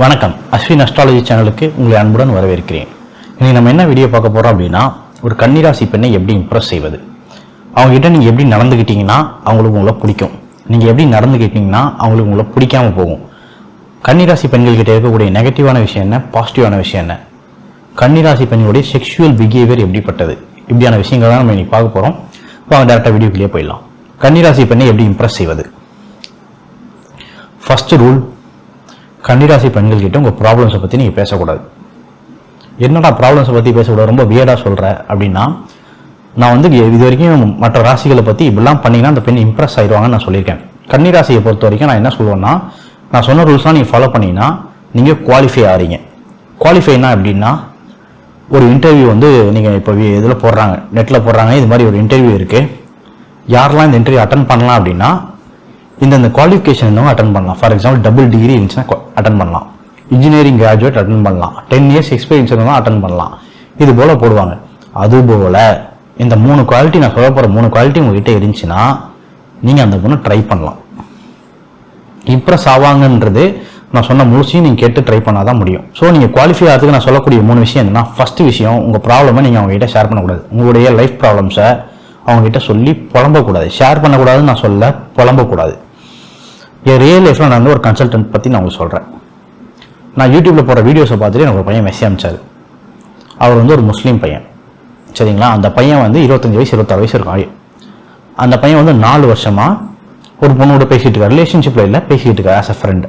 வணக்கம். அஸ்வின் அஸ்ட்ராலஜி சேனலுக்கு உங்களை அன்புடன் வரவேற்கிறேன். இன்னைக்கு நம்ம என்ன வீடியோ பார்க்க போறோம் அப்படின்னா ஒரு கன்னிராசி பெண்ணை எப்படி இம்ப்ரெஸ் செய்வது? அவங்ககிட்ட நீங்கள் நீங்க எப்படி நடந்துக்கிட்டீங்கன்னா அவங்களுக்கு உங்களை பிடிக்கும். நீங்க எப்படி நடந்துக்கிட்டீங்கன்னா அவங்களுக்கு உங்களை பிடிக்காம போகும். கன்னிராசி பெண்கள்கிட்ட இருக்கக்கூடிய நெகட்டிவான விஷயம் என்ன? பாசிட்டிவான விஷயம் என்ன? கன்னிராசி பெண்களுடைய செக்ஷுவல் பிஹேவியர் எப்படிப்பட்டது? இப்படியான விஷயங்கள் தான் நம்ம இன்னைக்கு பார்க்க போறோம். அவங்க டேரெக்டாக வீடியோக்குள்ளேயே போயிடலாம். கன்னிராசி பெண்ணை எப்படி இம்ப்ரெஸ் செய்வது? ஃபஸ்ட்டு ரூல் கன்னிராசி பெண்கள் கிட்ட உங்கள் ப்ராப்ளம்ஸை பற்றி நீங்கள் பேசக்கூடாது. என்னடா ப்ராப்ளம்ஸை பற்றி பேசக்கூடாது? ரொம்ப வியடாக சொல்கிற அப்படின்னா நான் வந்து இது வரைக்கும் மற்ற ராசிகளை பற்றி இப்படிலாம் பண்ணிங்கன்னா அந்த பெண் இம்ப்ரெஸ் ஆயிடுவாங்கன்னு நான் சொல்லியிருக்கேன். கன்னிராசியை பொறுத்த வரைக்கும் நான் என்ன சொல்லுவேன்னா நான் சொன்ன ரூல்ஸ்லாம் நீங்கள் ஃபாலோ பண்ணிங்கன்னா நீங்கள் குவாலிஃபை ஆகிறீங்க குவாலிஃபைனா அப்படின்னா ஒரு இன்டர்வியூ வந்து நீங்கள் இப்போ இதில் போடுறாங்க. நெட்டில் போடுறாங்க. இது மாதிரி ஒரு இன்டர்வியூ இருக்குது யாரெல்லாம் இந்த இன்டர்வியூ அட்டன் பண்ணலாம் அப்படின்னா இந்தந்த குவாலிஃபிகேஷன் இருந்தவங்க அட்டன் பண்ணலாம். ஃபார் எக்ஸாம்பிள் டபுள் டிகிரி இருந்துச்சுன்னா அட்டன் பண்ணலாம். இன்ஜினியரிங் கிராஜுவேட் அட்டன் பண்ணலாம். டென் இயர்ஸ் எக்ஸ்பீரியன்ஸ் இருந்தாலும் அட்டன் பண்ணலாம். இது போல் போடுவாங்க. அதுபோல் இந்த மூணு குவாலிட்டி நான் சொல்ல போகிற மூணு குவாலிட்டி உங்ககிட்ட இருந்துச்சுன்னா நீங்கள் அந்த பொண்ணு ட்ரை பண்ணலாம். இம்ப்ரெஸ் ஆவாங்கன்றது நான் சொன்ன முழுசையும் நீங்கள் கேட்டு ட்ரை பண்ணால் தான் முடியும். ஸோ நீங்கள் குவாலிஃபை ஆகிறதுக்கு நான் சொல்லக்கூடிய மூணு விஷயம் என்னன்னா ஃபர்ஸ்ட் விஷயம் உங்கள் ப்ராப்ளமை நீங்கள் அவங்ககிட்ட ஷேர் பண்ணக்கூடாது. உங்களுடைய லைஃப் ப்ராப்ளம்ஸை அவங்ககிட்ட சொல்லி புலம்பக்கூடாது. ஷேர் பண்ணக்கூடாதுன்னு நான் சொல்ல புலம்பக்கூடாது. என் ரியல் லைஃப்பில் நான் வந்து ஒரு கன்சல்டன்ட் பற்றி நான் உங்களுக்கு சொல்கிறேன் நான் யூடியூப்பில் போகிற வீடியோஸை பார்த்துட்டு எனக்கு ஒரு பையன் மெசேஜ் அமைச்சார். அவர் வந்து ஒரு முஸ்லீம் பையன். சரிங்களா? அந்த பையன் வந்து இருபத்தஞ்சி வயசு இருபத்தாறு வயசு இருக்கும் ஆயு. அந்த பையன் வந்து நாலு வருஷமாக ஒரு பொண்ணோட பேசிகிட்டு இருக்கார். ரிலேஷன்ஷிப்பில் இல்லை பேசிக்கிட்டு இருக்கார் ஆஸ் அ ஃப்ரெண்ட்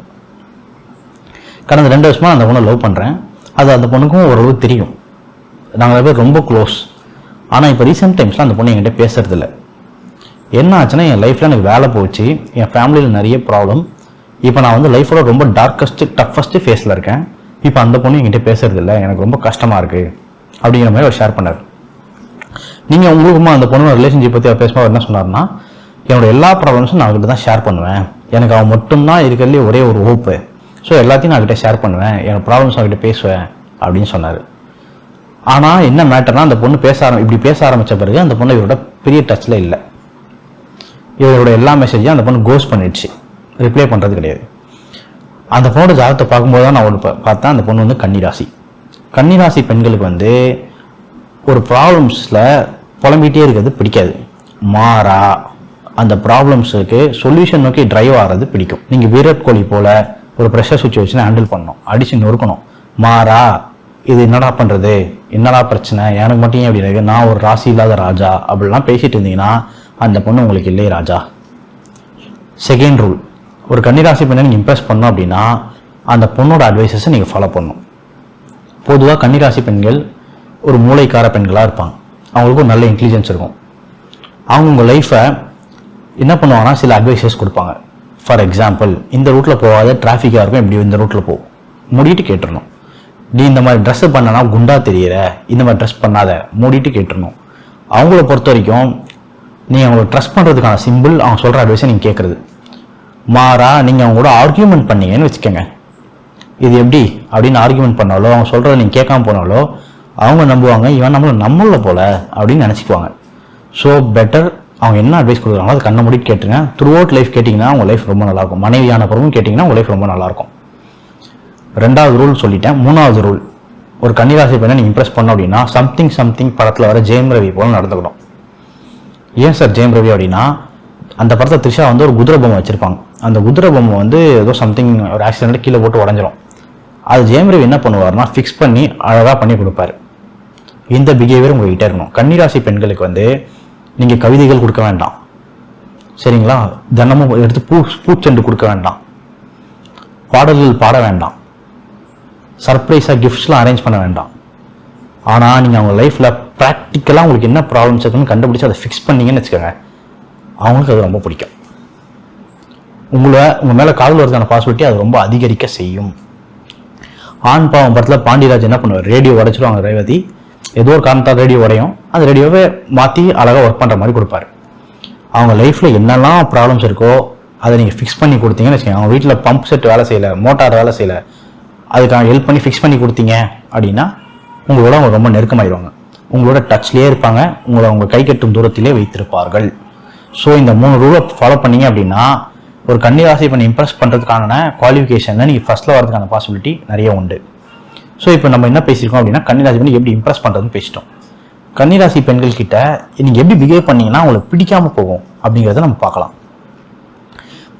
கடந்த ரெண்டு வருஷமாக அந்த பொண்ணை லவ் பண்ணுறேன் அது அந்த பொண்ணுக்கும் ஓரளவு தெரியும். நாங்கள் பேர் ரொம்ப க்ளோஸ் ஆனால் இப்போ ரீசெண்ட் டைம்ஸில் அந்த பொண்ணு என்கிட்ட பேசுறதில்லை. என்ன ஆச்சுன்னா என் லைஃப்பில் எனக்கு வேலை போச்சு. என் ஃபேமிலியில் நிறைய ப்ராப்ளம் இப்போ நான் வந்து லைஃபோட ரொம்ப டார்க்கஸ்ட்டு டஃபஸ்ட்டு ஃபேஸில் இருக்கேன். இப்போ அந்த பொண்ணு என்கிட்ட பேசுறது இல்லை. எனக்கு ரொம்ப கஷ்டமாக இருக்குது அப்படிங்கிற மாதிரி அவர் ஷேர் பண்ணார். நீங்கள் உங்களுக்குமா அந்த பொண்ணு ரிலேஷன்ஷிப் பற்றி அவர் பேசும்போது என்ன சொன்னார்னா என்னோட எல்லா ப்ராப்ளம்ஸும் நான் அவர்கிட்ட தான் ஷேர் பண்ணுவேன். எனக்கு அவன் மட்டும்தான் இருக்கிறதுலே ஒரே ஒரு ஹோப்பு ஸோ எல்லாத்தையும் நான் அவர்கிட்ட ஷேர் பண்ணுவேன். என்னோட ப்ராப்ளம்ஸ் அவர்கிட்ட பேசுவேன். அப்படின்னு சொன்னார். ஆனால் என்ன மேட்டர்னா அந்த பொண்ணு பேச ஆரம்பி இப்படி பேச ஆரம்பித்த பிறகு அந்த பொண்ணு இவரோட பெரிய டச்சில் இல்லை. இவரோட எல்லா மெசேஜையும் அந்த பொண்ணு கோஸ் பண்ணிடுச்சு. ரிப்ளை பண்ணுறது கிடையாது. அந்த பொண்ணோட ஜாதகத்தை பார்க்கும்போது தான் நான் ஒன்று பார்த்தேன். அந்த பொண்ணு வந்து கன்னிராசி. கன்னிராசி பெண்களுக்கு வந்து ஒரு ப்ராப்ளம்ஸில் புலம்பிகிட்டே இருக்கிறது பிடிக்காது. மாறா. அந்த ப்ராப்ளம்ஸுக்கு சொல்யூஷன் நோக்கி ட்ரைவ் ஆகிறது பிடிக்கும். நீங்கள் விராட் கோலி போல் ஒரு ப்ரெஷர் சுச்சுவேஷனை ஹேண்டில் பண்ணணும். அடிச்சு நொறுக்கணும். மாறா. இது என்னடா பண்ணுறது என்னடா பிரச்சனை? எனக்கு மட்டும் ஏன் அப்படின்னா நான் ஒரு ராசி இல்லாத ராஜா. அப்படிலாம் பேசிகிட்டு இருந்தீங்கன்னா அந்த பொண்ணு உங்களுக்கு இல்லை ராஜா. செகண்ட் ரூல் ஒரு கன்னிராசி பெண்ணை நீங்கள் இம்ப்ரெஸ் பண்ணோம் அப்படின்னா அந்த பொண்ணோட அட்வைசஸை நீங்கள் ஃபாலோ பண்ணணும். பொதுவாக கன்னிராசி பெண்கள் ஒரு மூளைக்கார பெண்களாக இருப்பாங்க. அவங்களுக்கு ஒரு நல்ல இன்டெலிஜென்ஸ் இருக்கும். அவங்க உங்கள் லைஃப்பை என்ன பண்ணுவாங்கன்னா சில அட்வைசஸ் கொடுப்பாங்க. ஃபார் எக்ஸாம்பிள் இந்த ரூட்டில் போகாத டிராஃபிக்காக இருக்கும் இப்படி இந்த ரூட்டில் போ. மூடிட்டு கேட்டுடணும் நீ இந்த மாதிரி ட்ரெஸ்ஸை பண்ணனா குண்டா தெரியற இந்த மாதிரி ட்ரெஸ் பண்ணாத மூடிட்டு கேட்டுறணும். அவங்கள பொறுத்த வரைக்கும் நீங்கள் அவங்கள ட்ரஸ்ட் பண்ணுறதுக்கான சிம்பிள் அவங்க சொல்கிற அட்வைஸை நீங்கள் கேட்குறது மாறா நீங்கள் அவங்க கூட ஆர்கியூமெண்ட் பண்ணீங்கன்னு வச்சுக்கோங்க. இது எப்படி? அப்படின்னு ஆர்கியூமெண்ட் பண்ணாலோ அவங்க சொல்கிறத நீங்கள் கேட்காம போனாலோ அவங்க நம்புவாங்க இவன் நம்மள நம்மள போல அப்படின்னு நினச்சிக்குவாங்க. ஸோ பெட்டர் அவங்க என்ன அட்வைஸ் கொடுக்குறாங்களோ அது கண்ணை மூடிட்டு கேட்டுங்க த்ரூ அவுட் லைஃப் கேட்டிங்கன்னா உங்கள் லைஃப் ரொம்ப நல்லாயிருக்கும். மனைவியான பிறகும் கேட்டிங்கன்னா உங்கள் லைஃப் ரொம்ப நல்லாயிருக்கும். ரெண்டாவது ரூல் சொல்லிட்டேன். மூணாவது ரூல் ஒரு கன்னிராசி பெண்ணை நீங்கள் இம்ப்ரெஸ் பண்ணோம் அப்படின்னா சம்திங் சம்திங் படத்தில் வர ஜெயம் ரவி போல நடந்துக்கணும். ஏன் சார் ஜெயம் ரவி அப்படின்னா அந்த படத்தை த்ரிஷா வந்து ஒரு குதிரை பொம்மை வச்சுருப்பாங்க. அந்த குதிரை பொம்மை வந்து ஏதோ சம்திங் ஒரு ஆக்சிடென்ட் கீழே போட்டு உடஞ்சிரும். அது ஜெயம் ரவி என்ன பண்ணுவார்னா ஃபிக்ஸ் பண்ணி அழகாக பண்ணி கொடுப்பாரு. இந்த பிஹேவியர் உங்கள்கிட்ட இருக்கணும். கன்னிராசி பெண்களுக்கு வந்து நீங்கள் கவிதைகள் கொடுக்க வேண்டாம். சரிங்களா? தினமும் எடுத்து பூ பூச்செண்டு கொடுக்க வேண்டாம். பாடல்கள் பாட வேண்டாம். சர்ப்ரைஸாக கிஃப்ட்ஸ்லாம் அரேஞ்ச் பண்ண வேண்டாம். ஆனால் நீங்கள் அவங்க லைஃப்பில் ப்ராக்டிக்கலாக உங்களுக்கு என்ன ப்ராப்ளம்ஸ் இருக்குன்னு கண்டுபிடிச்சி அதை ஃபிக்ஸ் பண்ணீங்கன்னு வச்சுக்கோங்க. அவங்களுக்கு அது ரொம்ப பிடிக்கும். உங்களை உங்கள் மேலே காதல் வரதுக்கான பாசிபிலிட்டி அது ரொம்ப அதிகரிக்க செய்யும். ஆண் பாவம் படத்தில் பாண்டியராஜ் என்ன பண்ணுவார்? ரேடியோ உடைச்சிருவாங்க ரேவதி. ஏதோ ஒரு காரணத்தால் ரேடியோ உடையும். அந்த ரேடியோவை மாற்றி அழகாக ஒர்க் பண்ணுற மாதிரி கொடுப்பாரு. அவங்க லைஃப்பில் என்னெல்லாம் ப்ராப்ளம்ஸ் இருக்கோ அதை நீங்கள் ஃபிக்ஸ் பண்ணி கொடுத்தீங்கன்னு வச்சுக்கோங்க. அவங்க வீட்டில் பம்ப் செட் வேலை செய்யலை மோட்டார் வேலை செய்யலை. அதுக்காக ஹெல்ப் பண்ணி ஃபிக்ஸ் பண்ணி கொடுத்தீங்க அப்படின்னா உங்களோட அவங்க ரொம்ப நெருக்கமாயிடுவாங்க உங்களோட டச்லேயே இருப்பாங்க. உங்களை அவங்க கை கட்டும் தூரத்திலே வைத்திருப்பார்கள். ஸோ இந்த மூணு ரூலை ஃபாலோ பண்ணீங்க அப்படின்னா ஒரு கன்னிராசி பெண் இம்ப்ரெஸ் பண்ணுறதுக்கான குவாலிஃபிகேஷனில் நீங்கள் ஃபஸ்ட்டில் வரதுக்கான பாசிபிலிட்டி நிறைய உண்டு. ஸோ இப்போ நம்ம என்ன பேசியிருக்கோம் அப்படின்னா கன்னிராசி பண்ணி எப்படி இம்ப்ரெஸ் பண்ணுறதுன்னு பேசிட்டோம். கன்னிராசி பெண்கள் கிட்ட நீங்கள் எப்படி பிஹேவ் பண்ணீங்கன்னா அவங்களுக்கு பிடிக்காமல் போகும் அப்படிங்கிறத நம்ம பார்க்கலாம்.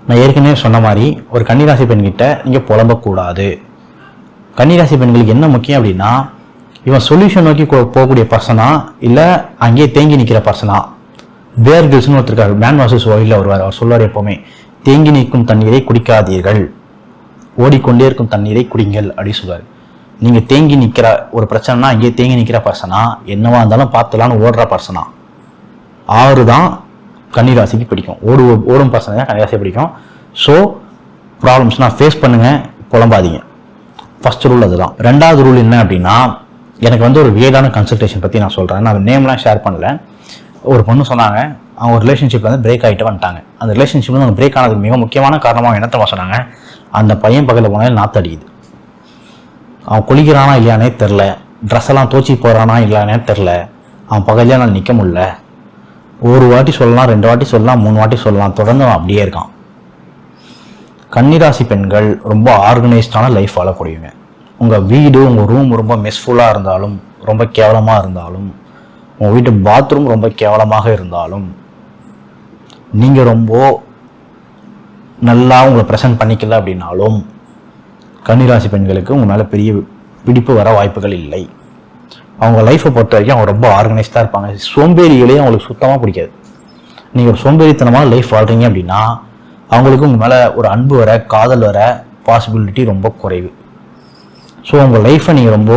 நான் ஏற்கனவே சொன்ன மாதிரி ஒரு கன்னிராசி பெண்கிட்ட நீங்கள் புலம்பக்கூடாது. கன்னிராசி பெண்களுக்கு என்ன முக்கியம் அப்படின்னா இவன் சொல்யூஷன் நோக்கி கொ- போகக்கூடிய பர்சனா இல்லை அங்கேயே தேங்கி நிற்கிற பர்சனா? பேர் கில்ஸ்னு ஒருத்தருக்காரு மேன் வாசஸ் ஒயிலில் வருவார். அவர் சொல்லுவார் எப்போவுமே தேங்கி நிற்கும் தண்ணீரை குடிக்காதீர்கள். ஓடிக்கொண்டே இருக்கும் தண்ணீரை குடிங்கள் அப்படின்னு சொல்லுவார். நீங்கள் தேங்கி நிற்கிற ஒரு பிரச்சனைனா அங்கேயே தேங்கி நிற்கிற பர்சனா என்னவா இருந்தாலும் பார்த்துலான்னு ஓடுற பர்சனா? ஆறு தான் கன்னிராசிக்கு பிடிக்கும். ஓடு ஓடும் பர்சனை தான் கன்னிராசி பிடிக்கும். ஸோ ப்ராப்ளம்ஸ்னால் ஃபேஸ் பண்ணுங்கள் புலம்பாதீங்க. ஃபஸ்ட் ரூல் அதுதான். ரெண்டாவது ரூல் என்ன அப்படின்னா எனக்கு வந்து ஒரு வியடான கன்சல்டேஷன் பற்றி நான் சொல்கிறேன் நான் நேம்லாம் ஷேர் பண்ணல. ஒரு பொண்ணு சொன்னாங்க அவங்க ஒரு வந்து பிரேக் ஆகிட்டு வந்துட்டாங்க. அந்த ரிலேஷன்ஷிப் வந்து அவங்க பிரேக் ஆனதுக்கு மிக முக்கியமான காரணமாக என்ன சொன்னாங்க அந்த பையன் பக்கத்தில் போனாலும் நாற்று அடிக்குது. அவன் குளிக்கிறானா இல்லையானே தெரில ட்ரெஸ் எல்லாம் தோச்சி போகிறானா இல்லையானே தெரில அவன் பக்கத்துலேயே நான் நிற்க முடில ஒரு வாட்டி சொல்லலாம் ரெண்டு வாட்டி சொல்லலாம் மூணு வாட்டி சொல்லலாம். தொடர்ந்து அவன் அப்படியே இருக்கான். கன்னிராசி பெண்கள் ரொம்ப ஆர்கனைஸ்டான லைஃப் வாழக்கூடியவங்க. உங்கள் வீடு உங்கள் ரூம் ரொம்ப மெஸ்ஃபுல்லாக இருந்தாலும் ரொம்ப கேவலமாக இருந்தாலும் உங்கள் வீட்டு பாத்ரூம் ரொம்ப கேவலமாக இருந்தாலும் நீங்கள் ரொம்ப நல்லா உங்களை ப்ரெசென்ட் பண்ணிக்கல அப்படின்னாலும் கன்னிராசி பெண்களுக்கு உங்கள் மேலே பெரிய பிடிப்பு வர வாய்ப்புகள் இல்லை. அவங்க லைஃப்பை பொறுத்த வரைக்கும் அவங்க ரொம்ப ஆர்கனைஸ்டாக இருப்பாங்க. சோம்பேறிகளே அவங்களுக்கு சுத்தமாக பிடிக்காது. நீங்கள் ஒரு சோம்பேறித்தனமான லைஃப் வாழ்கிறீங்க அப்படின்னா அவங்களுக்கு உங்கள் மேலே ஒரு அன்பு வர காதல் வர பாசிபிலிட்டி ரொம்ப குறைவு. ஸோ உங்கள் லைஃப்பை நீங்கள் ரொம்ப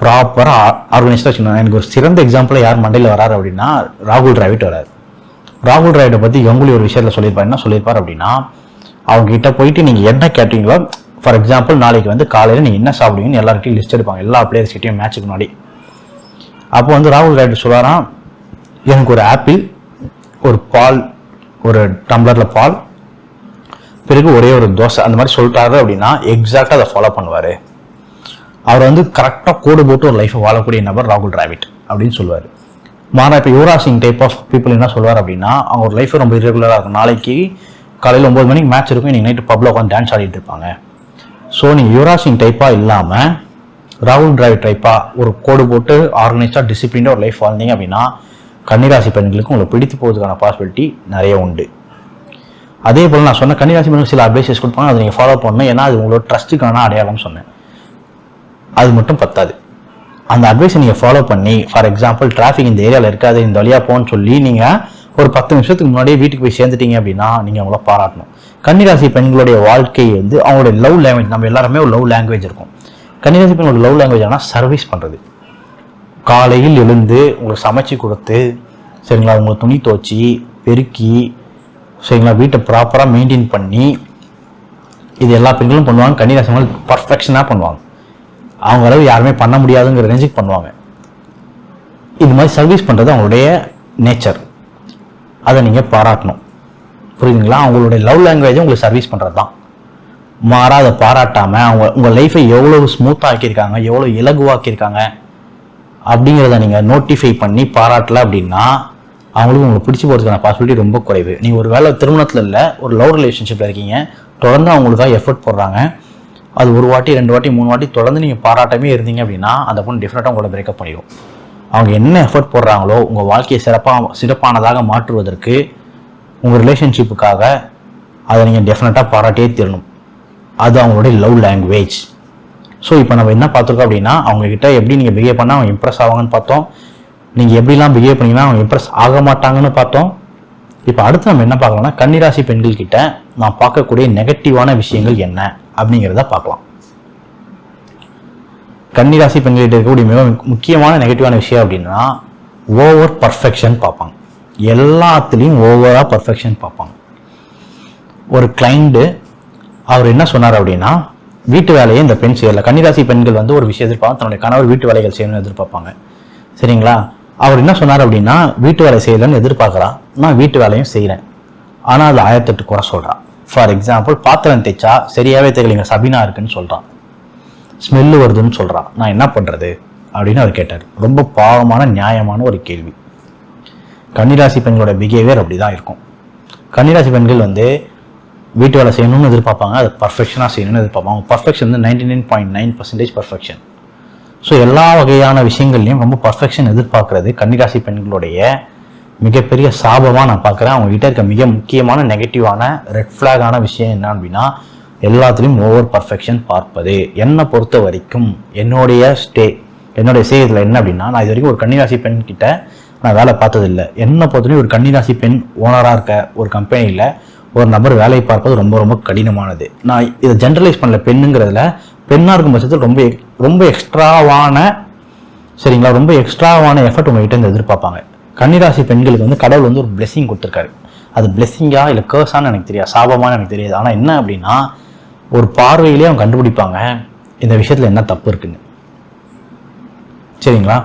ப்ராப்பராக ஆர்கனைஸ்டாக வச்சுக்கணும். எனக்கு ஒரு சிறந்த எக்ஸாம்பிளாக யார் மண்டையில் வராரு அப்படின்னா ராகுல் டிராவிட் வராரு. ராகுல் டிராவிட்டை பற்றி கங்குலி ஒரு விஷயத்தில் சொல்லியிருப்பார். என்ன சொல்லியிருப்பார் அப்படின்னா அவங்ககிட்ட போயிட்டு நீங்கள் என்ன கேட்டீங்களோ ஃபார் எக்ஸாம்பிள் நாளைக்கு வந்து காலையில் நீங்கள் என்ன சாப்பிடுவீங்கன்னு எல்லார்கிட்டையும் லிஸ்ட் எடுப்பாங்க. எல்லா பிளேயர்ஸ்கிட்டையும் மேட்ச்சுக்கு முன்னாடி. அப்போ வந்து ராகுல் டிராவிட் சொல்லாராம் எனக்கு ஒரு ஆப்பிள் ஒரு பால் ஒரு டம்ளரில் பால் பிறகு ஒரே ஒரு தோசை. அந்த மாதிரி சொல்லிட்டாரு அப்படின்னா எக்ஸாக்டாக அதை ஃபாலோ பண்ணுவார். அவர் வந்து கரெக்டாக கோடு போட்டு ஒரு லைஃப்பை வாழக்கூடிய நபர் ராகுல் டிராவிட் அப்படின்னு சொல்லுவார். மாறா இப்போ Yuvraj Singh type of people என்ன சொல்வார் அப்படின்னா அவங்க ஒரு லைஃப் ரொம்ப இரெகுலராக இருக்கும். நாளைக்கு காலையில் ஒம்பது மணிக்கு மேட்ச் இருக்கும். நீங்கள் நைட்டு பப்ளில் உட்காந்து டான்ஸ் ஆடிட்டு இருப்பாங்க. ஸோ நீங்கள் யுவராஜ் சிங் டைப்பாக இல்லாமல் ராகுல் டிராவிட் டைப்பாக ஒரு கோடு போட்டு ஆர்கனைஸ்டாக டிசிப்ளினாக ஒரு லைஃப் வாழ்ந்தீங்க அப்படின்னா கன்னிராசி பெண்களுக்கு உங்களை பிடித்து போவதுக்கான பாசிபிலிட்டி நிறைய உண்டு. அதே போல் நான் சொன்ன கன்னிராசி பெண்கள் சில அட்வைசஸ் கொடுப்பாங்க. அதை நீங்கள் ஃபாலோ பண்ணணும். ஏன்னா அது உங்களோட ட்ரஸ்ட்டுக்கான அடையாளம் சொன்னேன். அது மட்டும் பத்தாது. அந்த அட்வைஸை நீங்கள் ஃபாலோ பண்ணி ஃபார் எக்ஸாம்பிள் டிராஃபிக் இந்த ஏரியாவில் இருக்காது இந்த வழியாக போகணும்னு சொல்லி நீங்கள் ஒரு பத்து நிமிஷத்துக்கு முன்னாடியே வீட்டுக்கு போய் சேர்ந்துட்டீங்க அப்படின்னா நீங்கள் அவங்கள பாராட்டணும். கன்னிராசி பெண்களுடைய வாழ்க்கை வந்து அவங்களுடைய லவ் லாங்குவேஜ் நம்ம எல்லாருமே ஒரு லவ் லாங்குவேஜ் இருக்கும். கன்னிராசி பெண்களோட லவ் லாங்குவேஜ் ஆனால் சர்வீஸ் பண்ணுறது காலையில் எழுந்து உங்களுக்கு சமைச்சு கொடுத்து சரிங்களா உங்களை துணி துவச்சி பெருக்கி சரிங்களா வீட்டை ப்ராப்பராக மெயின்டைன் பண்ணி இது எல்லா பெண்களும் பண்ணுவாங்க. கன்னிராசி பெண்கள் பர்ஃபெக்ஷனாக பண்ணுவாங்க. அவங்க அளவு யாருமே பண்ண முடியாதுங்கிற ரேஞ்சுக்கு பண்ணுவாங்க. இது மாதிரி சர்வீஸ் பண்ணுறது அவங்களுடைய நேச்சர் அதை நீங்கள் பாராட்டணும். புரியுதுங்களா? அவங்களுடைய லவ் லாங்குவேஜ் உங்களுக்கு சர்வீஸ் பண்ணுறது தான். மாறா அதை பாராட்டாமல் அவங்க உங்கள் லைஃப்பை எவ்வளோ ஸ்மூத்தாக ஆக்கியிருக்காங்க எவ்வளோ இலகுவாக்கியிருக்காங்க அப்படிங்கிறத நீங்கள் நோட்டிஃபை பண்ணி பாராட்டல அப்படின்னா அவங்களுக்கு உங்களுக்கு பிடிச்சி போகிறதுக்கான பாசிபிலிட்டி ரொம்ப குறைவு. நீங்கள் ஒரு வேலை திருமணத்தில் இல்லை ஒரு லவ் ரிலேஷன்ஷிப்பில் இருக்கீங்க தொடர்ந்து அவங்களுக்காக எஃபர்ட் போடுறாங்க. அது ஒரு வாட்டி ரெண்டு வாட்டி மூணு வாட்டி தொடர்ந்து நீங்கள் பாராட்டமே இருந்தீங்க அப்படின்னா அந்த பொண்ணு டெஃபினட்டாக உங்களை பிரேக்கப் பண்ணிடும். அவங்க என்ன எஃபர்ட் போடுறாங்களோ உங்கள் வாழ்க்கையை சிறப்பாக சிறப்பானதாக மாற்றுவதற்கு உங்கள் ரிலேஷன்ஷிப்புக்காக அதை நீங்கள் டெஃபினட்டாக பாராட்டியே தீரணும். அது அவங்களுடைய லவ் லாங்குவேஜ் ஸோ இப்போ நம்ம என்ன பார்த்துருக்கோம் அப்படின்னா அவங்கக்கிட்ட எப்படி நீங்கள் பிஹேவ் பண்ணால் அவங்க இம்ப்ரெஸ் ஆவாங்கன்னு பார்த்தோம். நீங்கள் எப்படிலாம் பிஹேவ் பண்ணீங்கன்னா அவங்க இம்ப்ரெஸ் ஆக மாட்டாங்கன்னு பார்த்தோம். இப்போ அடுத்து நம்ம என்ன பார்க்கலாம்னா கன்னிராசி பெண்கள்கிட்ட நான் பார்க்கக்கூடிய நெகட்டிவான விஷயங்கள் என்ன? அப்படிங்கிறத பார்க்கலாம். கன்னிராசி பெண்கள்கிட்ட இருக்கக்கூடிய மிக முக்கியமான நெகட்டிவான விஷயம் அப்படின்னா ஓவர் பர்ஃபெக்ஷன் பார்ப்பாங்க. எல்லாத்துலேயும் ஓவராக பர்ஃபெக்ஷன் பார்ப்பாங்க. ஒரு கிளைண்ட்டு அவர் என்ன சொன்னார் அப்படின்னா வீட்டு வேலையை இந்த பெண் செய்யலை. கன்னிராசி பெண்கள் வந்து ஒரு விஷயம் எதிர்பார்ப்பாங்க தன்னுடைய கணவர் வீட்டு வேலைகள் செய்யணும்னு எதிர்பார்ப்பாங்க. சரிங்களா? அவர் என்ன சொன்னார் அப்படின்னா வீட்டு வேலை செய்யலைன்னு எதிர்பார்க்குறா. நான் வீட்டு வேலையும் செய்கிறேன் ஆனால் அது ஆயிரத்தெட்டு குறை சொல்கிறான் ஃபார் எக்ஸாம்பிள் பாத்திரம் தேய்ச்சா சரியாகவே தெரியலைங்க. சபினா இருக்குன்னு சொல்கிறான் ஸ்மெல்லு வருதுன்னு சொல்கிறான் நான் என்ன பண்ணுறது அப்படின்னு அவர் கேட்டார். ரொம்ப பாவமான நியாயமான ஒரு கேள்வி. கன்னிராசி பெண்களோட பிஹேவியர் அப்படி தான் இருக்கும். கன்னிராசி பெண்கள் வந்து வீட்டு வேலை செய்யணும்னு எதிர்பார்ப்பாங்க. அது பர்ஃபெக்ஷனாக செய்யணும்னு எதிர்பார்ப்பாங்க. பர்ஃபெக்ஷன் வந்து ninety nine point nine percentage perfection so எல்லா வகையான விஷயங்கள்லையும் ரொம்ப பர்ஃபெக்ஷன் எதிர்பார்க்கறது கன்னிராசி பெண்களுடைய மிகப்பெரிய சாபமாக நான் பார்க்குறேன். அவங்ககிட்ட இருக்க மிக முக்கியமான நெகட்டிவான ரெட் ஃப்ளாகான விஷயம் என்ன அப்படின்னா எல்லாத்துலேயும் ஓவர் பர்ஃபெக்ஷன் பார்ப்பது. என்னை பொறுத்த வரைக்கும் என்னுடைய ஸ்டே என்னுடைய செய்யறதுல என்ன அப்படின்னா நான் இது வரைக்கும் ஒரு கன்னிராசி பெண் கிட்ட நான் வேலை பார்த்ததில்லை. என்னை பொறுத்தவரைக்கும் ஒரு கன்னிராசி பெண் ஓனராக இருக்க ஒரு கம்பெனியில் ஒரு நபர் வேலையை பார்ப்பது ரொம்ப ரொம்ப கடினமானது. நான் இதை ஜென்ரலைஸ் பண்ணல பெண்ணுங்கிறதுல. பெண்ணாக இருக்கும் பட்சத்தில் ரொம்ப எக்- ரொம்ப எக்ஸ்ட்ராவான சரிங்களா? ரொம்ப எக்ஸ்ட்ராவான எஃபர்ட் உங்ககிட்ட இருந்து எதிர்பார்ப்பாங்க. கன்னிராசி பெண்களுக்கு வந்து கடவுள் வந்து ஒரு பிளெஸிங் கொடுத்துருக்காரு. அது பிளெஸ்ஸிங்கா இல்லை கேர்ஸான்னு எனக்கு தெரியாது சாபமானு எனக்கு தெரியாது. ஆனால் என்ன அப்படின்னா ஒரு பார்வையிலே அவங்க கண்டுபிடிப்பாங்க இந்த விஷயத்தில் என்ன தப்பு இருக்குன்னு. சரிங்களா?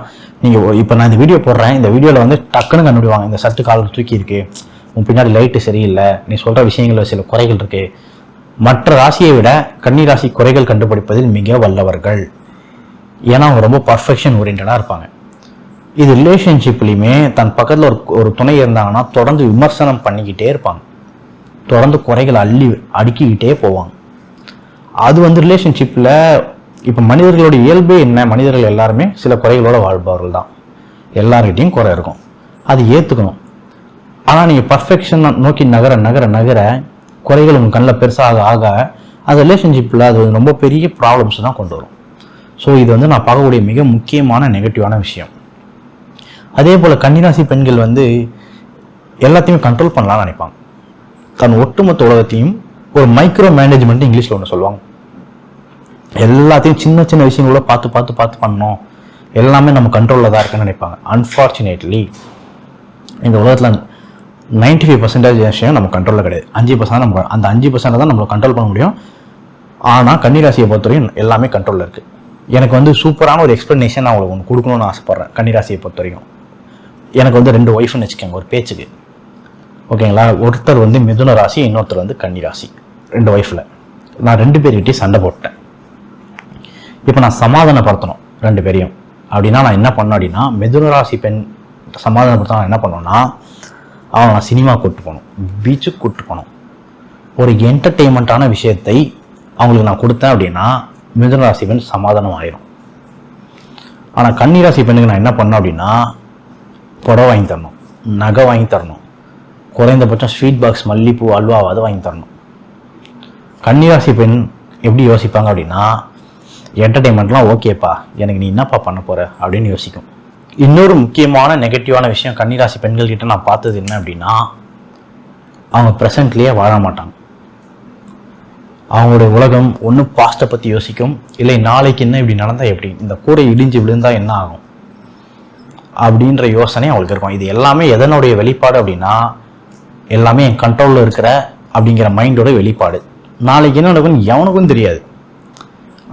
நீங்கள் இப்போ நான் இந்த வீடியோ போடுறேன் இந்த வீடியோவில் வந்து டக்குன்னு கண்டுபிடிவாங்க இந்த சட்டு கால் தூக்கி இருக்கு உன் பின்னாடி லைட்டு சரியில்லை நீ சொல்கிற விஷயங்களில் சில குறைகள் இருக்கு. மற்ற ராசியை விட கன்னி ராசி குறைகள் கண்டுபிடிப்பதில் மிக வல்லவர்கள். ஏன்னா அவங்க ரொம்ப பர்ஃபெக்ஷன் ஓரியன்டாக இருப்பாங்க. இது ரிலேஷன்ஷிப்லையுமே தன் பக்கத்தில் ஒரு ஒரு துணை இருந்தாங்கன்னா தொடர்ந்து விமர்சனம் பண்ணிக்கிட்டே இருப்பாங்க. தொடர்ந்து குறைகளை அள்ளி அடுக்கிக்கிட்டே போவாங்க. அது வந்து ரிலேஷன்ஷிப்பில் இப்போ மனிதர்களோட இயல்பே என்ன? மனிதர்கள் எல்லாருமே சில குறைகளோட வாழ்பவர்கள் தான். எல்லார்கிட்டையும் குறை இருக்கும். அது ஏற்றுக்கணும் ஆனால் நீங்கள் பர்ஃபெக்ஷன் நோக்கி நகர நகர நகர குறைகள் உங்கள் கண்ணில் பெருசாக ஆக அது ரிலேஷன்ஷிப்பில் அது ரொம்ப பெரிய ப்ராப்ளம்ஸ் தான் கொண்டு வரும். ஸோ இது வந்து நான் பார்க்கக்கூடிய மிக முக்கியமான நெகட்டிவான விஷயம். அதே போல் கன்னிராசி பெண்கள் வந்து எல்லாத்தையும் கண்ட்ரோல் பண்ணலாம்னு நினைப்பாங்க. தன் ஒட்டுமொத்த உலகத்தையும் ஒரு மைக்ரோ மேனேஜ்மெண்ட் இங்கிலீஷில் ஒன்று சொல்லுவாங்க. எல்லாத்தையும் சின்ன சின்ன விஷயங்கள பார்த்து பார்த்து பார்த்து பண்ணணும். எல்லாமே நம்ம கண்ட்ரோலில் தான் இருக்குன்னு நினைப்பாங்க. அன்ஃபார்ச்சுனேட்லி இந்த உலகத்தில் நைன்டி ஃபைவ் பர்சன்டேஜ் விஷயம் நம்ம கண்ட்ரோலில் கிடையாது. அஞ்சு பர்சன்ட் நம்ம அந்த அஞ்சு பர்சன்ட் தான் நம்மளை கண்ட்ரோல் பண்ண முடியும். ஆனால் கன்னிராசியை பொறுத்தவரையும் எல்லாமே கண்ட்ரோலில் இருக்குது எனக்கு வந்து சூப்பரான ஒரு எக்ஸ்ப்ளனேஷன் நான் உங்களுக்கு ஒன்று கொடுக்கணும்னு ஆசைப்பட்றேன் கன்னிராசியை பொறுத்த வரைக்கும் எனக்கு வந்து ரெண்டு ஒய்ஃப்னு வச்சுக்கோங்க ஒரு பேச்சுக்கு. ஓகேங்களா ஒருத்தர் வந்து மிதுன ராசி இன்னொருத்தர் வந்து கன்னி ராசி. ரெண்டு ஒய்ஃபில் நான் ரெண்டு பேர்கிட்டையும் சண்டை போட்டேன். இப்போ நான் சமாதானப்படுத்தணும் ரெண்டு பேரையும். அப்படின்னா நான் என்ன பண்ணேன் அப்படின்னா மிதுன ராசி பெண் சமாதானப்படுத்த நான் என்ன பண்ணோன்னா அவனை நான் சினிமா கூட்டு போகணும் பீச்சுக்கு கூட்டு போகணும். ஒரு என்டர்டெயின்மெண்ட்டான விஷயத்தை அவங்களுக்கு நான் கொடுத்தேன் அப்படின்னா மிதுன ராசி பெண் சமாதானம் ஆயிரும். ஆனால் கன்னி ராசி பெண்ணுக்கு நான் என்ன பண்ணேன் அப்படின்னா புடவை வாங்கி தரணும். நகை வாங்கி தரணும். குறைந்தபட்சம் ஸ்வீட் பாக்ஸ் மல்லிப்பூ அல்வாவாவது வாங்கி தரணும். கன்னிராசி பெண் எப்படி யோசிப்பாங்க அப்படின்னா என்டர்டெயின்மெண்ட்லாம் ஓகேப்பா எனக்கு நீ என்னப்பா பண்ண போற? அப்படின்னு யோசிக்கும். இன்னொரு முக்கியமான நெகட்டிவான விஷயம் கன்னிராசி பெண்கள்கிட்ட நான் பார்த்தது என்ன அப்படின்னா அவங்க ப்ரெசன்ட்லேயே வாழ மாட்டாங்க. அவங்களுடைய உலகம் ஒன்று பாஸ்ட்டை பற்றி யோசிக்கும். இல்லை நாளைக்கு என்ன இப்படி நடந்தால் எப்படி? இந்த கூடை இடிஞ்சு விழுந்தால் என்ன ஆகும்? அப்படின்ற யோசனை அவங்களுக்கு இருக்கும். இது எல்லாமே எதனுடைய வெளிப்பாடு அப்படின்னா எல்லாமே என் கண்ட்ரோலில் இருக்கிற அப்படிங்கிற மைண்டோட வெளிப்பாடு. நாளைக்கு என்ன நடக்கும் எவனுக்கும் தெரியாது.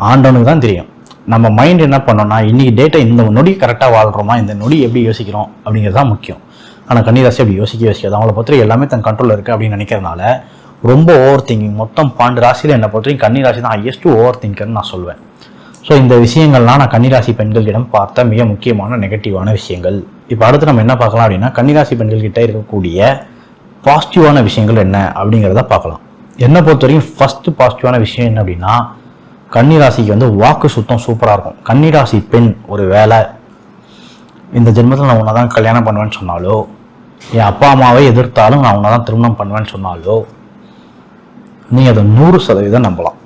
ஆண்டவனுக்கு தான் தெரியும். நம்ம மைண்ட் என்ன பண்ணோம்னா இன்னைக்கு டேட்டா இந்த நொடி கரெக்டாக வாழ்கிறோமா இந்த நொடி எப்படி யோசிக்கிறோம்? அப்படிங்கிறது தான் முக்கியம். ஆனால் கன்னிராசி அப்படி யோசிக்க யோசிக்காது. அவங்கள பொறுத்தவரை எல்லாமே தன் கண்ட்ரோலில் இருக்குது அப்படின்னு நினைக்கிறதுனால ரொம்ப ஓவர் திங்கிங் மொத்தம் பன்னெண்டு ராசியில் என்னை பொறுத்தவரைக்கும் கன்னிராசி தான் ஹையஸ்ட்டு ஓவர் திங்கர்னு நான் சொல்வேன். ஸோ இந்த விஷயங்கள்லாம் நான் கன்னிராசி பெண்களிடம் பார்த்த மிக முக்கியமான நெகட்டிவான விஷயங்கள். இப்போ அடுத்து நம்ம என்ன பார்க்கலாம் அப்படின்னா கன்னிராசி பெண்கள்கிட்ட இருக்கக்கூடிய பாசிட்டிவான விஷயங்கள் என்ன அப்படிங்கிறத பார்க்கலாம். என்னை பொறுத்த வரைக்கும் பாசிட்டிவான விஷயம் என்ன அப்படின்னா கன்னிராசிக்கு வந்து வாக்கு சுத்தம் சூப்பராக இருக்கும். கன்னிராசி பெண் ஒரு வேலை இந்த ஜென்மத்தில் நான் உன்னை தான் கல்யாணம் பண்ணுவேன்னு சொன்னாலோ என் அப்பா அம்மாவை எதிர்த்தாலும் நான் உன்னை தான் திருமணம் பண்ணுவேன்னு சொன்னாலோ நீ அதை நூறு சதவீதம் நம்பலாம்.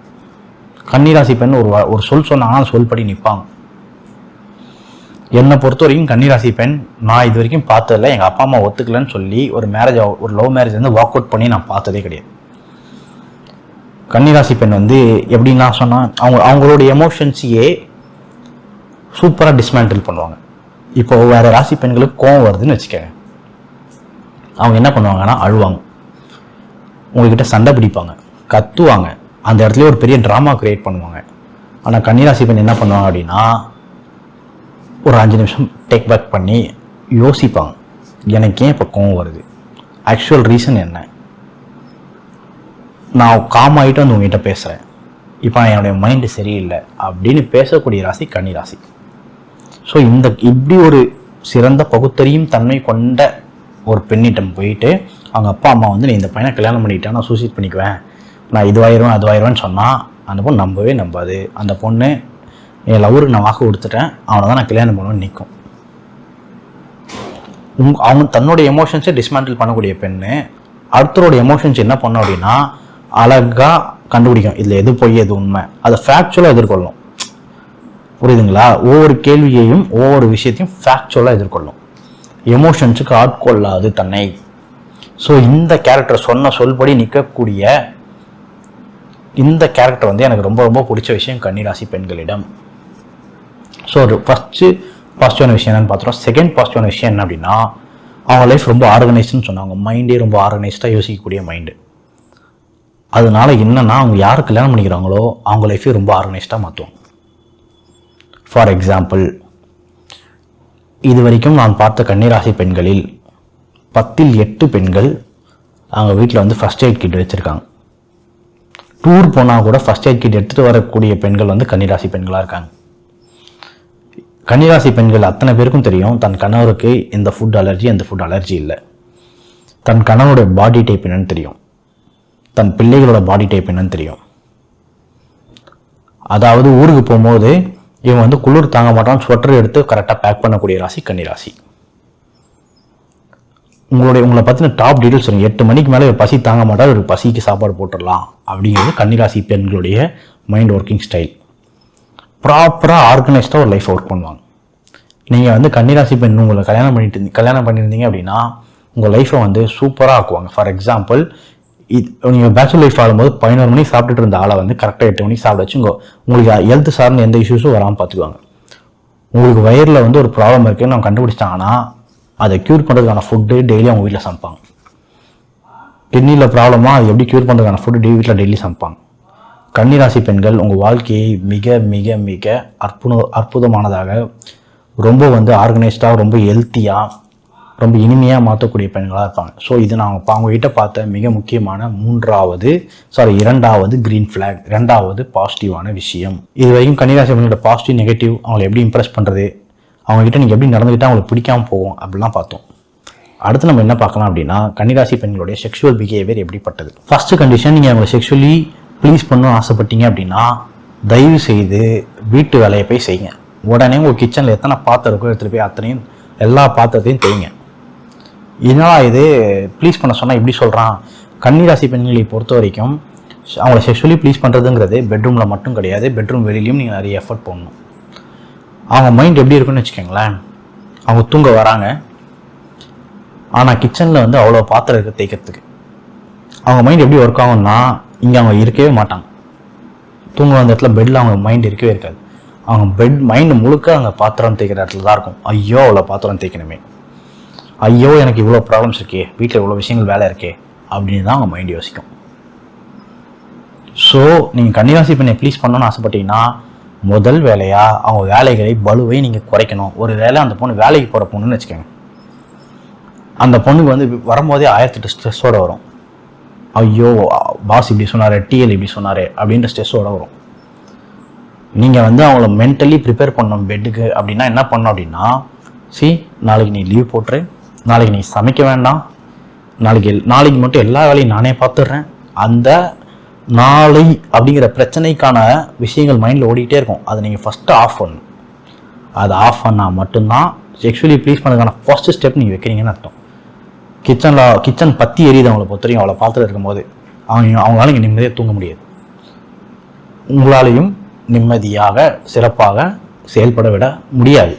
கன்னிராசி பெண் ஒரு ஒரு சொல் சொன்னாங்கன்னா சொல்படி நிற்பாங்க என்னை பொறுத்த வரைக்கும் கன்னிராசி பெண் நான் இது வரைக்கும் பார்த்ததில்ல. எங்கள் அப்பா அம்மா ஒத்துக்கலன்னு சொல்லி ஒரு மேரேஜ் ஒரு லவ் மேரேஜ் வந்து வாக் அவுட் பண்ணி நான் பார்த்ததே கிடையாது. கன்னிராசி பெண் வந்து எப்படின்னா சொன்னால் அவங்க அவங்களுடைய எமோஷன்ஸையே சூப்பராக டிஸ்மேண்டில் பண்ணுவாங்க. இப்போ வேற ராசி பெண்களுக்கு கோவம் வருதுன்னு வச்சுக்கோங்க. அவங்க என்ன பண்ணுவாங்கன்னா அழுவாங்க. உங்ககிட்ட சண்டை பிடிப்பாங்க. கத்துவாங்க. அந்த இடத்துல ஒரு பெரிய ட்ராமா கிரியேட் பண்ணுவாங்க. ஆனால் கன்னிராசி பெண் என்ன பண்ணுவாங்க அப்படின்னா ஒரு அஞ்சு நிமிஷம் டேக் பேக் பண்ணி யோசிப்பாங்க. எனக்கு ஏன் இப்போ கோவம் வருது? ஆக்சுவல் ரீசன் என்ன? நான் காம் ஆகிட்டு வந்து உங்ககிட்ட பேசுகிறேன் இப்போ என்னுடைய மைண்டு சரியில்லை அப்படின்னு பேசக்கூடிய ராசி கன்னி ராசி ஸோ இந்த இப்படி ஒரு சிறந்த பகுத்தறியும் தன்மை கொண்ட ஒரு பெண்ணிட்டம் போயிட்டு அவங்க அப்பா அம்மா வந்து நீ இந்த பையனை கல்யாணம் பண்ணிக்கிட்டா நான் சூசைட் பண்ணிக்குவேன். நான் இதுவாயிருவேன் அதுவாயிருவேன்னு சொன்னால் அந்த பொண்ணு நம்பவே நம்பாது. அந்த பொண்ணு என் லவருக்கு நான் வாக்கு கொடுத்துட்டேன். அவனை தான் நான் கல்யாணம் பண்ணுவேன்னு நிற்கும் உங் அவங்க தன்னோட எமோஷன்ஸை டிஸ்மேண்டில் பண்ணக்கூடிய பெண்ணு அடுத்தரோட எமோஷன்ஸ் என்ன பண்ணோம் அப்படின்னா அழகாக கண்டுபிடிக்கும். இதில் எது பொய் எது உண்மை. அதை ஃபேக்சுவலாக எதிர்கொள்ளும். புரியுதுங்களா? ஒவ்வொரு கேள்வியையும் ஒவ்வொரு விஷயத்தையும் ஃபேக்சுவலாக எதிர்கொள்ளும். எமோஷன்ஸுக்கு ஆட்கொள்ளாது தன்னை. ஸோ இந்த கேரக்டர் சொன்ன சொல்படி நிற்கக்கூடிய இந்த கேரக்டர் வந்து எனக்கு ரொம்ப ரொம்ப பிடிச்ச விஷயம் கன்னிராசி பெண்களிடம். ஸோ ஒரு ஃபஸ்ட்டு பாசிட்டிவான விஷயம் என்னன்னு பார்த்துறோம் செகண்ட் பாசிட்டிவான விஷயம் என்ன அப்படின்னா அவங்க லைஃப் ரொம்ப ஆர்கனைஸ்டுன்னு சொன்னாங்க. மைண்டே ரொம்ப ஆர்கனைஸ்டாக யோசிக்கக்கூடிய மைண்டு அதனால என்னன்னா அவங்க யார் கல்யாணம் பண்ணிக்கிறாங்களோ அவங்க லைஃபே ரொம்ப ஆர்கனைஸ்டாக மாற்றுவாங்க ஃபார் எக்ஸாம்பிள் இது வரைக்கும் நான் பார்த்த கன்னிராசி பெண்களில் பத்தில் எட்டு பெண்கள் அவங்க வீட்டில் வந்து ஃபஸ்ட் எய்ட் கிட் வச்சுருக்காங்க. டூர் போனால் கூட ஃபஸ்ட் எய்ட் கிட் எடுத்துகிட்டு வரக்கூடிய பெண்கள் வந்து கன்னிராசி பெண்களாக இருக்காங்க. கன்னிராசி பெண்கள் அத்தனை பேருக்கும் தெரியும் தன் கணவருக்கு இந்த ஃபுட் அலர்ஜி அந்த ஃபுட் அலர்ஜி இல்லை. தன் கணவனுடைய பாடி டைப் என்னன்னு தெரியும். தன் பிள்ளைகளோட பாடி டைப் என்னன்னு தெரியும். அதாவது ஊருக்கு போகும்போது இவன் வந்து குளிர் தாங்க மாட்டான் ஸ்வெட்டர் எடுத்து கரெக்டாக பேக் பண்ணக்கூடிய ராசி கன்னிராசி. உங்களுடைய உங்களை பற்றின டாப் டீட்டெயில்ஸ் சொல்லுங்க. எட்டு மணிக்கு மேலே பசி தாங்க மாட்டார் ஒரு பசிக்கு சாப்பாடு போட்டுடலாம் அப்படிங்கிறது கன்னிராசி பெண்களுடைய மைண்ட் ஒர்க்கிங் ஸ்டைல் ப்ராப்பராக ஆர்கனைஸ்டாக ஒரு லைஃப் ஒர்க் பண்ணுவாங்க. நீங்கள் வந்து கன்னிராசி பெண் உங்களை கல்யாணம் பண்ணிட்டு கல்யாணம் பண்ணியிருந்தீங்க அப்படின்னா உங்கள் லைஃப்பை வந்து சூப்பராக ஆக்குவாங்க. ஃபார் எக்ஸாம்பிள் இது நீங்கள் பேச்சுலர் லைஃப் ஆகும்போது பதினோரு மணிக்கு சாப்பிட்டுட்டு இருந்த ஆளை வந்து கரெக்டாக எட்டு மணிக்கு சாப்பிட வச்சு உங்களுக்கு ஹெல்த் சார்ந்த எந்த இஷ்யூஸும் வராமல் பார்த்துக்குவாங்க. உங்களுக்கு வயரில் வந்து ஒரு ப்ராப்ளம் இருக்குன்னு நான் கண்டுபிடிச்சிட்டாங்கன்னா அதை க்யூர் பண்ணுறதுக்கான ஃபுட்டு டெய்லி அவங்க வீட்டில் சமைப்பாங்க. கிட்னியில் ப்ராப்ளமா அது எப்படி க்யூர் பண்ணுறதுக்கான ஃபுட்டு டெய்லி வீட்டில் டெய்லி சமைப்பாங்க. கன்னிராசி பெண்கள் உங்கள் வாழ்க்கையை மிக மிக மிக அற்புத அற்புதமானதாக ரொம்ப வந்து ஆர்கனைஸ்டாக ரொம்ப ஹெல்த்தியாக ரொம்ப இனிமையாக மாற்றக்கூடிய பெண்களாக இருப்பாங்க. ஸோ இது நான் அவங்க அவங்ககிட்ட பார்த்த மிக முக்கியமான மூன்றாவது சாரி இரண்டாவது க்ரீன் ஃப்ளாக் இரண்டாவது பாசிட்டிவான விஷயம். இது வரைக்கும் கன்னிராசி பெண்களோட பாசிட்டிவ் நெகட்டிவ் அவங்களை எப்படி இம்ப்ரெஸ் பண்ணுறது அவங்ககிட்ட நீங்கள் எப்படி நடந்துக்கிட்டால் அவங்களுக்கு பிடிக்காம போகும் அப்படிலாம் பார்த்தோம். அடுத்து நம்ம என்ன பார்க்கலாம் அப்படின்னா கன்னிராசி பெண்களுடைய செக்ஷுவல் பிஹேவியர் எப்படிப்பட்டது? ஃபஸ்ட்டு கண்டிஷன் நீங்கள் அவங்களை செக்ஷுவலி ப்ளீஸ் பண்ணணும் ஆசைப்பட்டீங்க அப்படின்னா தயவு செய்து வீட்டு வேலையை போய் செய்யுங்க. உடனே உங்கள் கிச்சனில் எத்தனை பாத்திரம் இருக்கோ எடுத்துகிட்டு போய் அத்தனையும் எல்லா பாத்திரத்தையும் தேய்ங்க. என்னடா இது? ப்ளீஸ் பண்ண சொன்னால் எப்படி சொல்கிறான் கன்னிராசி பெண்களை பொறுத்த வரைக்கும் அவங்கள செக்ஷுவலி ப்ளீஸ் பண்ணுறதுங்கிறது பெட்ரூமில் மட்டும் கிடையாது பெட்ரூம் வெளியிலையும் நீங்கள் நிறைய எஃபர்ட் போடணும். அவங்க மைண்ட் எப்படி இருக்குன்னு வச்சுக்கோங்களேன். அவங்க தூங்க வராங்க. ஆனால் கிச்சனில் வந்து அவ்வளோ பாத்திரம் இருக்குது தேய்க்கிறதுக்கு. அவங்க மைண்ட் எப்படி ஒர்க் ஆகும்னா இங்கே அவங்க இருக்கவே மாட்டாங்க. தூங்க வந்த இடத்துல பெட்டில் அவங்க மைண்ட் இருக்கவே இருக்காது. அவங்க பெட் மைண்டு முழுக்க அவங்க பாத்திரம் தேய்க்கிற இடத்துல தான் இருக்கும். ஐயோ அவ்வளோ பாத்திரம் தேய்க்கணுமே. ஐயோ எனக்கு இவ்வளோ ப்ராப்ளம்ஸ் இருக்கே. வீட்டில் இவ்வளோ விஷயங்கள் வேலை இருக்கே. அப்படின்னு தான் அவங்க மைண்ட் யோசிக்கும். ஸோ நீங்கள் கன்னிராசி பெண்ணை ப்ளீஸ் பண்ணணும்னு ஆசைப்பட்டீங்கன்னா முதல் வேலையாக அவங்க வேலைகளை பலுவை நீங்கள் குறைக்கணும். ஒரு வேலை அந்த பொண்ணு வேலைக்கு போகிற பொண்ணுன்னு வச்சுக்கோங்க. அந்த பொண்ணுக்கு வந்து வரும்போதே ஆயிரத்தெட்டு ஸ்ட்ரெஸ்ஸோடு வரும். ஐயோ பாஸ் இப்படி சொன்னார் டிஎல் இப்படி சொன்னார் அப்படின்ற ஸ்ட்ரெஸ்ஸோடு வரும். நீங்கள் வந்து அவங்கள மென்டலி ப்ரிப்பேர் பண்ணணும் பெட்டுக்கு அப்படின்னா என்ன பண்ணோம் அப்படின்னா சி நாளைக்கு நீ லீவ் போட்டுரு. நாளைக்கு நீ சமைக்க வேண்டாம். நாளைக்கு நாளைக்கு மட்டும் எல்லா வேலையும் நானே பார்த்துடுறேன். அந்த நாளை அப்படிங்கிற பிரச்சனைக்கான விஷயங்கள் மைண்டில் ஓடிக்கிட்டே இருக்கும். அதை நீங்கள் ஃபஸ்ட்டு ஆஃப் பண்ணணும். அதை ஆஃப் பண்ணால் மட்டும்தான் செக்ஷுவலி ப்ளீஸ் பண்ணதுக்கான ஃபஸ்ட்டு ஸ்டெப் நீங்கள் வைக்கிறீங்கன்னு அர்த்தம். கிச்சனில் கிச்சன் பற்றி எரியுது அவங்கள பொறுத்த அவளை பார்த்துட்டு இருக்கும்போது. அவங்க அவங்களால இங்கே நிம்மதியாக தூங்க முடியாது. உங்களாலையும் நிம்மதியாக சிறப்பாக செயல்பட விட முடியாது.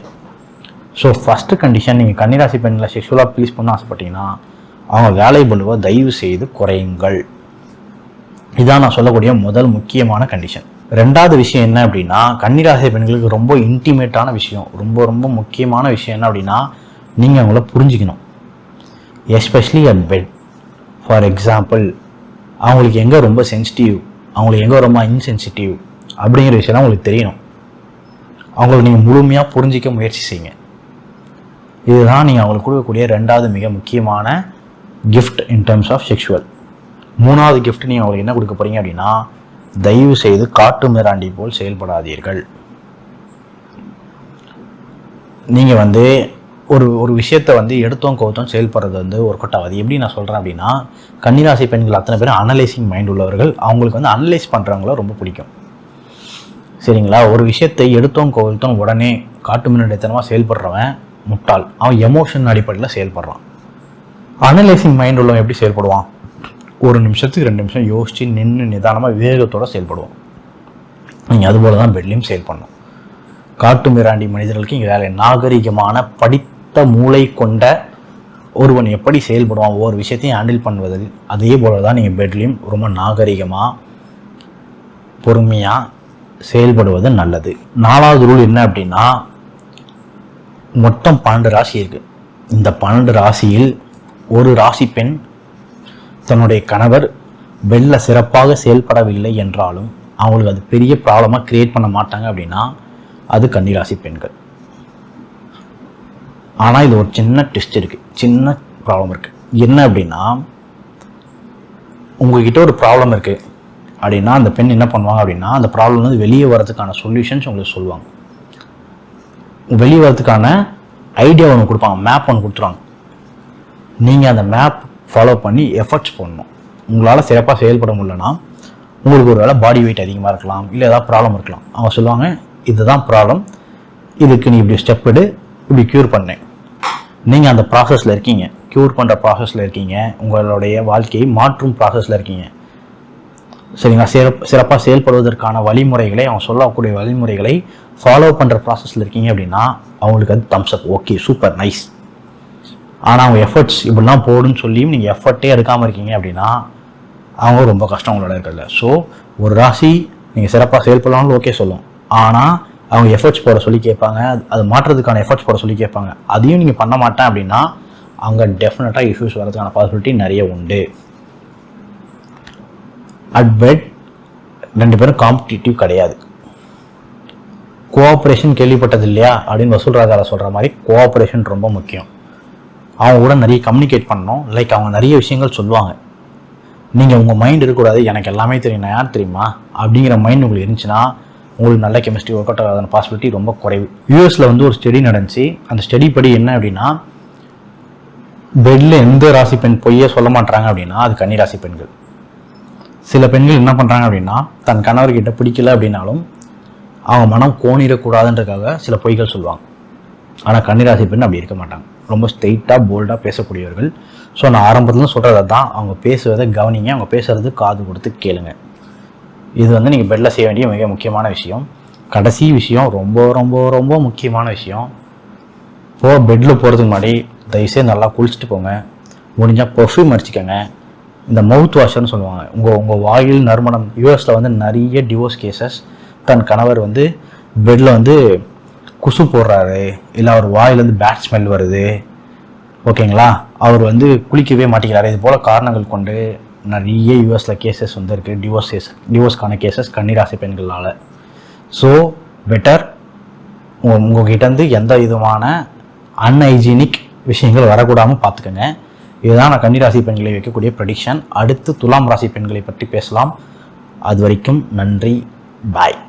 ஸோ ஃபஸ்ட்டு கண்டிஷன் நீங்கள் கன்னிராசி பெண்களை செக்ஷுவலாக ப்ளீஸ் பண்ண ஆசைப்பட்டீங்கன்னா அவங்க வேலை பண்ணுவ தயவு செய்து குறையுங்கள். இதான் நான் சொல்லக்கூடிய முதல் முக்கியமான கண்டிஷன் ரெண்டாவது விஷயம் என்ன அப்படின்னா கன்னிராசி பெண்களுக்கு ரொம்ப இன்டிமேட்டான விஷயம் ரொம்ப ரொம்ப முக்கியமான விஷயம் என்ன அப்படின்னா நீங்கள் அவங்கள புரிஞ்சுக்கணும். Especially at bed for example அவங்களுக்கு எங்கே ரொம்ப சென்சிட்டிவ் அவங்களுக்கு எங்கே ரொம்ப இன்சென்சிட்டிவ் அப்படிங்கிற விஷயம் உங்களுக்கு தெரியணும். அவங்கள நீங்கள் முழுமையாக புரிஞ்சிக்க முயற்சி செய்யுங்க. இதுதான் நீங்கள் அவங்களுக்கு கொடுக்கக்கூடிய ரெண்டாவது மிக முக்கியமான gift in terms of sexual மூணாவது கிஃப்ட் நீங்கள் அவங்களுக்கு என்ன கொடுக்க போறீங்க அப்படின்னா தயவு செய்து காட்டு மிராண்டி போல் செயல்படாதீர்கள். நீங்கள் வந்து ஒரு ஒரு விஷயத்தை வந்து எடுத்தோம் கவுத்தோம் செயல்படுறது வந்து ஒர்க் அவுட் ஆகுது. எப்படி நான் சொல்கிறேன் அப்படின்னா கன்னிராசி பெண்கள் அத்தனை பேரும் அனலைசிங் மைண்ட் உள்ளவர்கள். அவங்களுக்கு வந்து அனலைஸ் பண்ணுறவங்கள ரொம்ப பிடிக்கும். சரிங்களா? ஒரு விஷயத்தை எடுத்தோம் கவுத்தோம் உடனே காட்டு மின்னடித்தனமாக செயல்படுறவன் முட்டாள். அவன் எமோஷன் அடிப்படையில் செயல்படுறான். அனலைசிங் மைண்ட் உள்ளவன் எப்படி செயல்படுவான்? ஒரு நிமிஷத்துக்கு ரெண்டு நிமிஷம் யோசித்து நின்று நிதானமாக விவேகத்தோடு செயல்படுவோம். நீங்கள் அதுபோல் தான் பெட்லையும் செயல் பண்ணணும் காட்டு மிராண்டி மனிதர்களுக்கு இங்கே வேலை. நாகரிகமான படித்த மூளை கொண்ட ஒருவன் எப்படி செயல்படுவான் ஒவ்வொரு விஷயத்தையும் ஹேண்டில் பண்ணுவதில் அதே போல் தான் நீங்கள் பெட்லையும் ரொம்ப நாகரிகமாக பொறுமையாக செயல்படுவது நல்லது. நாலாவது ரூல் என்ன அப்படின்னா மொத்தம் பன்னெண்டு ராசி இருக்குது இந்த பன்னெண்டு ராசியில் ஒரு ராசி பெண் தன்னுடைய கணவர் வெளில சிறப்பாக செயல்படவில்லை என்றாலும் அவங்களுக்கு அது பெரிய ப்ராப்ளமாக கிரியேட் பண்ண மாட்டாங்க அப்படின்னா அது கன்னிராசி பெண்கள். ஆனால் இது ஒரு சின்ன டெஸ்ட் இருக்குது சின்ன ப்ராப்ளம் இருக்குது என்ன அப்படின்னா உங்ககிட்ட ஒரு ப்ராப்ளம் இருக்குது அப்படின்னா அந்த பெண் என்ன பண்ணுவாங்க அப்படின்னா அந்த ப்ராப்ளம் வந்து வெளியே வரதுக்கான சொல்யூஷன்ஸ் உங்களுக்கு சொல்லுவாங்க. வெளியே வரதுக்கான ஐடியா ஒன்று கொடுப்பாங்க. மேப் ஒன்று கொடுத்துருவாங்க. நீங்கள் அந்த மேப் ஃபாலோ பண்ணி எஃபர்ட்ஸ் போடணும். உங்களால் சிறப்பாக செயல்பட முடியலன்னா உங்களுக்கு ஒரு வேளை பாடி வெயிட் அதிகமாக இருக்கலாம் இல்லை ஏதாவது ப்ராப்ளம் இருக்கலாம். அவங்க சொல்லுவாங்க இதுதான் ப்ராப்ளம் இதுக்கு நீ இப்படி ஸ்டெப் எடு இப்படி க்யூர் பண்ணேன் நீங்கள் அந்த ப்ராசஸில் இருக்கீங்க. க்யூர் பண்ணுற ப்ராசஸில் இருக்கீங்க. உங்களுடைய வாழ்க்கையை மாற்றும் ப்ராசஸில் இருக்கீங்க. சரிங்களா? சிறப் சிறப்பாக செயல்படுவதற்கான வழிமுறைகளை அவங்க சொல்லக்கூடிய வழிமுறைகளை ஃபாலோ பண்ணுற ப்ராசஸில் இருக்கீங்க அப்படின்னா அவங்களுக்கு அது thumbs up okay super nice ஆனால் அவங்க எஃபர்ட்ஸ் இப்படிலாம் போடுன்னு சொல்லியும் நீங்கள் எஃபர்ட்டே எடுக்காமல் இருக்கீங்க அப்படின்னா அவங்க ரொம்ப கஷ்டம் உங்களோட இருக்கிறதுல. ஸோ ஒரு ராசி நீங்கள் சிறப்பாக செயல்படலாம்னு ஓகே சொல்லும். ஆனால் அவங்க எஃபர்ட்ஸ் போட சொல்லி கேட்பாங்க அது- மாற்றுறதுக்கான எஃபர்ட்ஸ் போட சொல்லி கேட்பாங்க. அதையும் நீங்கள் பண்ண மாட்டேன் அப்படின்னா அங்கே டெஃபினட்டாக இஷ்யூஸ் வரதுக்கான பாசிபிலிட்டி நிறைய உண்டு. அட் பெட் ரெண்டு பேரும் காம்படிட்டிவ் கிடையாது. கோஆப்ரேஷன் கேள்விப்பட்டது இல்லையா? அப்படின்னு வசூல் ராஜாவில் சொல்கிற மாதிரி கோஆப்ரேஷன் ரொம்ப முக்கியம். அவங்க கூட நிறைய கம்யூனிகேட் பண்ணணும். லைக் அவங்க நிறைய விஷயங்கள் சொல்லுவாங்க. நீங்கள் உங்கள் மைண்ட் இருக்கக்கூடாது. எனக்கு எல்லாமே தெரியும். நான் யார் தெரியுமா? அப்படிங்கிற மைண்ட் உங்களுக்கு இருந்துச்சுன்னா உங்களுக்கு நல்ல கெமிஸ்ட்ரி ஒர்க் அவுட் ஆகாத பாசிபிலிட்டி ரொம்ப குறைவு. யூஎஸில் வந்து ஒரு ஸ்டடி நடந்துச்சு. அந்த ஸ்டடி படி என்ன அப்படின்னா பெட்டில் எந்த ராசி பெண் பொய்யே சொல்ல மாட்டாங்க அப்படின்னா அது கன்னி ராசி பெண்கள். சில பெண்கள் என்ன பண்ணுறாங்க அப்படின்னா தன் கணவர்கிட்ட பிடிக்கல அப்படின்னாலும் அவங்க மனம் கோணிடக்கூடாதுன்றதுக்காக சில பொய்கள் சொல்லுவாங்க. ஆனால் கன்னிராசி பெண் அப்படி இருக்க மாட்டாங்க. ரொம்ப ஸ்ட்ரெயிட்டாக போல்டாக பேசக்கூடியவர்கள். ஸோ நான் ஆரம்பத்தில் சொல்கிறத தான் அவங்க பேசுவதை கவனிங்க. அவங்க பேசுகிறது காது கொடுத்து கேளுங்க. இது வந்து நீங்கள் பெட்டில் செய்ய வேண்டிய மிக முக்கியமான விஷயம். கடைசி விஷயம் ரொம்ப ரொம்ப ரொம்ப முக்கியமான விஷயம். போ பெட்டில் போகிறதுக்கு முன்னாடி தயவுசெய்து நல்லா குளிச்சுட்டு போங்க. முடிஞ்சால் பர்ஃப்யூம் அடிச்சுக்கோங்க. இந்த மவுத் வாஷர்னு சொல்லுவாங்க. உங்கள் உங்கள் வாயில் நறுமணம் யூஎஸில் வந்து நிறைய டிவோர்ஸ் கேசஸ் தன் கணவர் வந்து பெட்டில் வந்து குசு போடுறாரு. இல்லை அவர் வாயிலேருந்து பேட் ஸ்மெல் வருது. ஓகேங்களா அவர் வந்து குளிக்கவே மாட்டேங்கிறாரு. இது போல் காரணங்கள் கொண்டு நிறைய யூஎஸில் கேசஸ் வந்து இருக்குது டிவோர்ஸ் கேஸ் டிவோர்ஸ்க்கான கேசஸ் கன்னிராசி பெண்களால். ஸோ பெட்டர் உங்ககிட்ட இருந்து எந்த விதமான அன்ஹைஜீனிக் விஷயங்கள் வரக்கூடாமல் பார்த்துக்கோங்க. இதுதான் நான் கன்னிராசி பெண்களை வைக்கக்கூடிய ப்ரெடிக்ஷன் அடுத்து துலாம் ராசி பெண்களை பற்றி பேசலாம். அது வரைக்கும் நன்றி. பாய்